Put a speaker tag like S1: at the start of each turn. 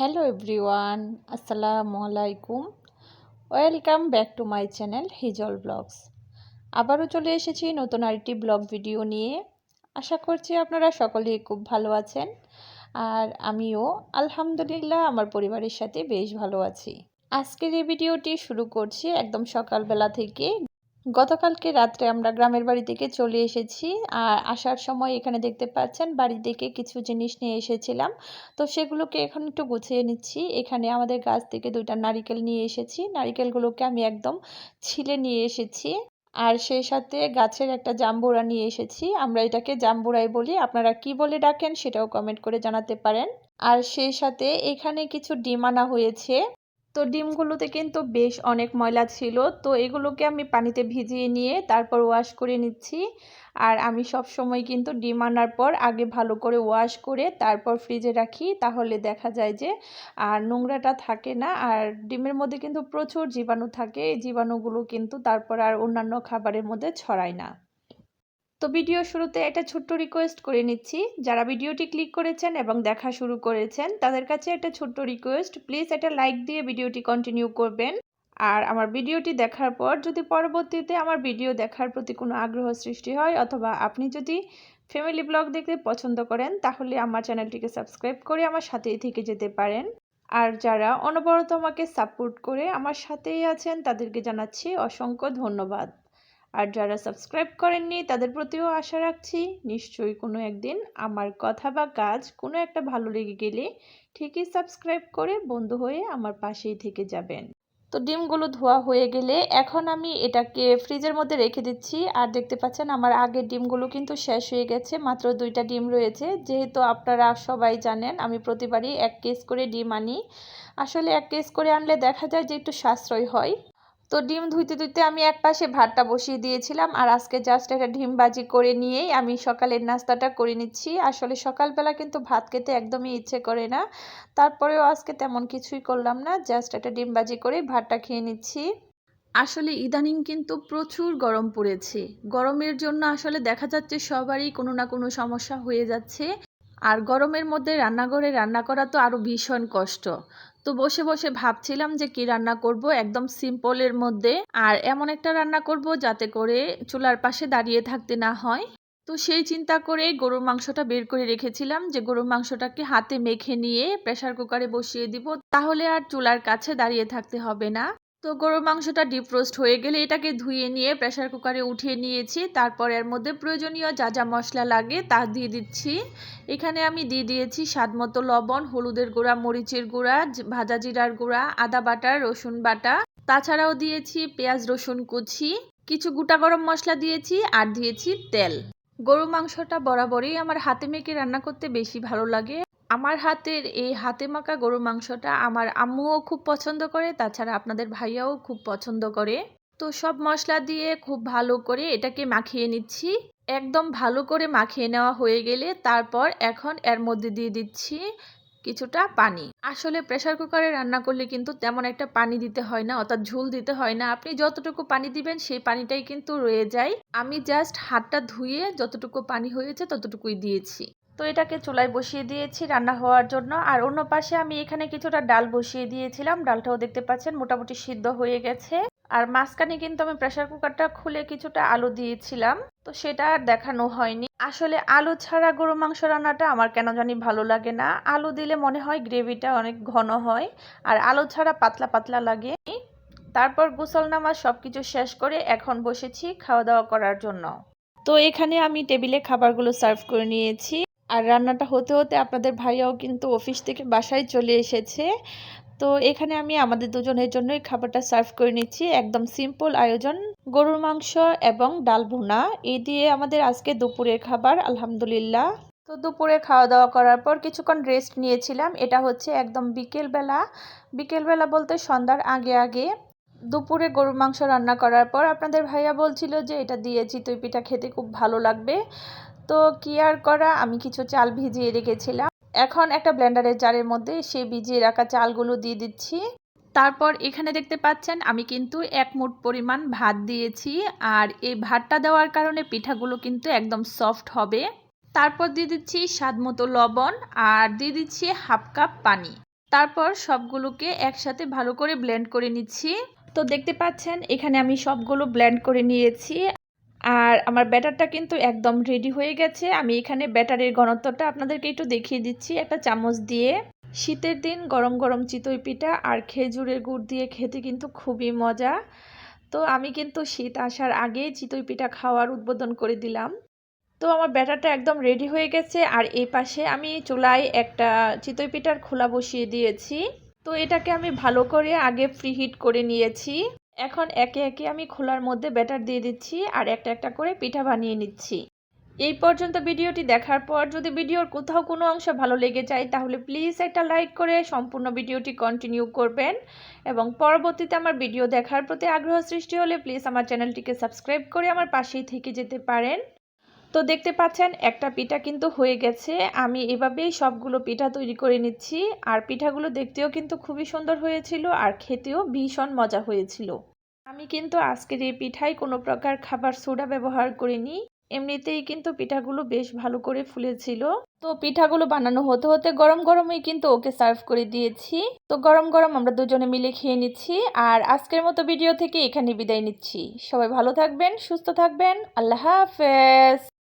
S1: Hello everyone আসসালামু আলাইকুম welcome back to my channel Hijal blogs আবারও চলে এসেছি নতুন আরেকটি ব্লগ ভিডিও নিয়ে। আশা করছি আপনারা সকলেই খুব ভালো আছেন। আর আমিও, আলহামদুলিল্লাহ, আমার পরিবারের সাথে বেশ ভালো আছি। আজকের এই ভিডিওটি শুরু করছি একদম সকালবেলা থেকে। গতকালকে রাত্রে আমরা গ্রামের বাড়ি থেকে চলে এসেছি আর আসার সময় এখানে দেখতে পাচ্ছেন বাড়ি থেকে কিছু জিনিস নিয়ে এসেছিলাম। তো সেগুলোকে এখন একটু গুছিয়ে নিচ্ছি। এখানে আমাদের গাছ থেকে দুইটা নারিকেল নিয়ে এসেছি। নারিকেলগুলোকে আমি একদম ছিলে নিয়ে এসেছি। আর সেই সাথে গাছের একটা জাম্বুরা নিয়ে এসেছি। আমরা এটাকে জাম্বুরাই বলি। আপনারা কি বলে ডাকেন সেটাও কমেন্ট করে জানাতে পারেন। আর সেই সাথে এখানে কিছু ডিম আনা হয়েছে। তো ডিমগুলোতে কিন্তু বেশ অনেক ময়লা ছিল। তো এগুলোকে আমি পানিতে ভিজিয়ে নিয়ে তারপর ওয়াশ করে নিচ্ছি। আর আমি সব সময় কিন্তু ডিম আনার পর আগে ভালো করে ওয়াশ করে তারপর ফ্রিজে রাখি। তাহলে দেখা যায় যে, আর নোংরাটা থাকে না। আর ডিমের মধ্যে কিন্তু প্রচুর জীবাণু থাকে। এই জীবাণুগুলো কিন্তু তারপর আর অন্যান্য খাবারের মধ্যে ছড়ায় না। তো ভিডিও শুরুতে একটা ছোট্ট রিকোয়েস্ট করে নিচ্ছি। যারা ভিডিওটি ক্লিক করেছেন এবং দেখা শুরু করেছেন, তাদের কাছে একটা ছোট্ট রিকোয়েস্ট প্লিজ একটা লাইক দিয়ে ভিডিওটি কন্টিনিউ করবেন। আর আমার ভিডিওটি দেখার পর যদি পরবর্তীতে আমার ভিডিও দেখার প্রতি কোনো আগ্রহ সৃষ্টি হয় অথবা আপনি যদি ফ্যামিলি ব্লগ দেখতে পছন্দ করেন, তাহলে আমার চ্যানেলটিকে সাবস্ক্রাইব করে আমার সাথেই থেকে যেতে পারেন। আর যারা অনবরত আমাকে সাপোর্ট করে আমার সাথেই আছেন, তাদেরকে জানাচ্ছি অসংখ্য ধন্যবাদ। আর যারা সাবস্ক্রাইব করেননি, তাদের প্রতিও আশা রাখছি নিশ্চয়ই কোনো একদিন আমার কথা বা কাজ কোনো একটা ভালো লেগে গেলে ঠিকই সাবস্ক্রাইব করে বন্ধু হয়ে আমার পাশেই থেকে যাবেন। তো ডিমগুলো ধোয়া হয়ে গেলে এখন আমি এটাকে ফ্রিজের মধ্যে রেখে দিচ্ছি। আর দেখতে পাচ্ছেন আমার আগের ডিমগুলো কিন্তু শেষ হয়ে গেছে, মাত্র দুইটা ডিম রয়েছে। যেহেতু আপনারা সবাই জানেন, আমি প্রতিবারই এক কেস করে ডিম আনি। আসলে এক কেস করে আনলে দেখা যায় যে একটু সাশ্রয় হয়। তো ডিম ধুইতে ধুইতে আমি এক পাশে ভাতটা বসিয়ে দিয়েছিলাম আর আজকে জাস্ট একটা ডিম বাজি করে নিয়েই আমি সকালের নাস্তাটা করে নিচ্ছি। আসলে সকালবেলা কিন্তু ভাত খেতে একদমই ইচ্ছে করে না। তারপরেও আজকে তেমন কিছুই করলাম না জাস্ট একটা ডিম বাজি করে ভাতটা খেয়ে নিচ্ছি। আসলে ইদানিং কিন্তু প্রচুর গরম পড়েছে। গরমের জন্য আসলে দেখা যাচ্ছে সবারই কোনো না কোনো সমস্যা হয়ে যাচ্ছে। আর গরমের মধ্যে রান্নাঘরে রান্না করা তো আরও ভীষণ কষ্ট। তো বসে বসে ভাবছিলাম যে কি রান্না করব, একদম সিম্পলের মধ্যে। আর এমন একটা রান্না করব যাতে করে চুলার পাশে দাঁড়িয়ে থাকতে না হয়। তো সেই চিন্তা করে গরুর মাংসটা বের করে রেখেছিলাম যে গরুর মাংসটাকে হাতে মেখে নিয়ে প্রেশার কুকারে বসিয়ে দিব। তাহলে আর চুলার কাছে দাঁড়িয়ে থাকতে হবে না। তো গরুর মাংসটা ডিপ রোস্ট হয়ে গেলে এটাকে ধুয়ে নিয়ে প্রেশার কুকারে উঠিয়ে নিয়েছি। তারপর এর মধ্যে প্রয়োজনীয় যা যা মশলা লাগে তা দিয়ে দিচ্ছি। এখানে আমি দিয়ে দিয়েছি স্বাদ মতো লবণ, হলুদের গুঁড়া, মরিচের গুঁড়া ভাজা জিরার গুঁড়া, আদা বাটা, রসুন বাটা। তাছাড়াও দিয়েছি পেঁয়াজ রসুন কুচি। কিছু গোটা গরম মশলা দিয়েছি আর দিয়েছি তেল। গরু মাংসটা বরাবরই আমার হাতে মেখে রান্না করতে বেশি ভালো লাগে। আমার হাতের এই হাতে মাখা গরু মাংসটা আমার আম্মুও খুব পছন্দ করে, তাছাড়া আপনাদের ভাইয়াও খুব পছন্দ করে। তো সব মশলা দিয়ে খুব ভালো করে এটাকে মাখিয়ে নিচ্ছি। একদম ভালো করে মাখিয়ে নেওয়া হয়ে গেলে তারপর এখন এর মধ্যে দিয়ে দিচ্ছি কিছুটা পানি। আসলে প্রেশার কুকারে রান্না করলে কিন্তু তেমন একটা পানি দিতে হয় না, অর্থাৎ ঝুল দিতে হয় না। আপনি যতটুকু পানি দিবেন সেই পানিটাই কিন্তু রয়ে যায়। আমি জাস্ট হাতটা ধুয়ে যতটুকু পানি হয়েছে ততটুকুই দিয়েছি। তো এটাকে চুলায় বসিয়ে দিয়েছি রান্না হওয়ার জন্য। আর অন্য পাশে আমি এখানে কিছুটা ডাল বসিয়ে দিয়েছিলাম। ডালটাও দেখতে পাচ্ছেন মোটামুটি সিদ্ধ হয়ে গেছে। আর মাঝখানে কিন্তু আমি প্রেশার কুকারটা খুলে কিছুটা আলু দিয়েছিলাম, তো সেটা আর দেখানো হয়নি। আসলে আলু ছাড়া গরু মাংস রান্নাটা আমার কেন জানি ভালো লাগে না। আলু দিলে মনে হয় গ্রেভিটা অনেক ঘন হয়, আর আলু ছাড়া পাতলা পাতলা লাগে। তারপর গুসল নামাজ সব কিছু শেষ করে এখন বসেছি খাওয়া দাওয়া করার জন্য। তো এখানে আমি টেবিলে খাবারগুলো সার্ভ করে নিয়েছি। আর রান্নাটা হতে হতে আপনাদের ভাইয়াও কিন্তু অফিস থেকে বাসায় চলে এসেছে। তো এখানে আমি আমাদের দুজনের জন্যই খাবারটা সার্ভ করে নিচ্ছি। একদম সিম্পল আয়োজন। গরুর মাংস এবং ডাল ভুনা এই দিয়ে আমাদের আজকে দুপুরের খাবার, আলহামদুলিল্লাহ। তো দুপুরে খাওয়া দাওয়া করার পর কিছুক্ষণ রেস্ট নিয়েছিলাম। এটা হচ্ছে একদম বিকেলবেলা। বিকেলবেলা বলতে সন্ধ্যার আগে আগে দুপুরে গরুর মাংস রান্না করার পর আপনাদের ভাইয়া বলছিল যে এটা দিয়ে চিতই পিঠা খেতে খুব ভালো লাগবে। তো কি আর করা? আমি কিছু চাল ভিজিয়ে রেখেছিলাম। এখন একটা ব্লেন্ডারের জারের মধ্যে সেই ভিজিয়ে রাখা চালগুলো দিয়ে দিচ্ছি। তারপর এখানে দেখতে পাচ্ছেন আমি কিন্তু এক মুঠ পরিমাণ ভাত দিয়েছি আর এই ভাতটা দেওয়ার কারণে পিঠাগুলো কিন্তু একদম সফট হবে। তারপর দিয়ে দিচ্ছি স্বাদ মতো লবণ আর দিয়ে দিচ্ছি হাফ কাপ পানি। তারপর সবগুলোকে একসাথে ভালো করে ব্লেন্ড করে নিচ্ছি। তো দেখতে পাচ্ছেন এখানে আমি সবগুলো ব্লেন্ড করে নিয়েছি। আর আমার ব্যাটারটা কিন্তু একদম রেডি হয়ে গেছে। আমি এখানে ব্যাটারের ঘনত্বটা আপনাদেরকে একটু দেখিয়ে দিচ্ছি। একটা চামচ দিয়ে শীতের দিন গরম গরম চিতই পিঠা আর খেজুরের গুড় দিয়ে খেতে কিন্তু খুবই মজা। তো আমি কিন্তু শীত আসার আগেই চিতই পিঠা খাওয়ার উদ্বোধন করে দিলাম। তো আমার ব্যাটারটা একদম রেডি হয়ে গেছে আর এই পাশে আমি চুলায় একটা চিতই পিঠার খোলা বসিয়ে দিয়েছি। তো এটাকে আমি ভালো করে আগে ফ্রি হিট করে নিয়েছি। এখন একে একে আমি খোলার মধ্যে ব্যাটার দিয়ে দিচ্ছি আর একটা একটা করে পিঠা বানিয়ে নিচ্ছি। এই পর্যন্ত ভিডিওটি দেখার পর যদি ভিডিওর কোথাও কোনো অংশ ভালো লেগে যায়, তাহলে প্লিজ একটা লাইক করে সম্পূর্ণ ভিডিওটি কন্টিনিউ করবেন এবং পরবর্তীতে আমার ভিডিও দেখার প্রতি আগ্রহ সৃষ্টি হলে প্লিজ আমার চ্যানেলটিকে সাবস্ক্রাইব করে আমার পাশেই থেকে যেতে পারেন। তো দেখতে পাচ্ছেন, একটা পিঠা কিন্তু হয়ে গেছে। আমি এভাবেই সবগুলো পিঠা তৈরি করে নিচ্ছি। আর পিঠাগুলো দেখতেও কিন্তু খুবই সুন্দর হয়েছিল আর খেতেও ভীষণ মজা হয়েছিল। আমি কিন্তু আজকের এই পিঠায় কোনো প্রকার খাবার সোডা ব্যবহার করিনি। এমনিতেই কিন্তু পিঠাগুলো বেশ ভালো করে ফুলেছিল। তো পিঠাগুলো বানানো হতে হতে গরম গরমই কিন্তু ওকে সার্ভ করে দিয়েছি। তো গরম গরম আমরা দুজনে মিলে খেয়ে নিচ্ছি। আর আজকের মতো ভিডিও থেকে এখানে বিদায় নিচ্ছি। সবাই ভালো থাকবেন, সুস্থ থাকবেন। আল্লাহ হাফেজ।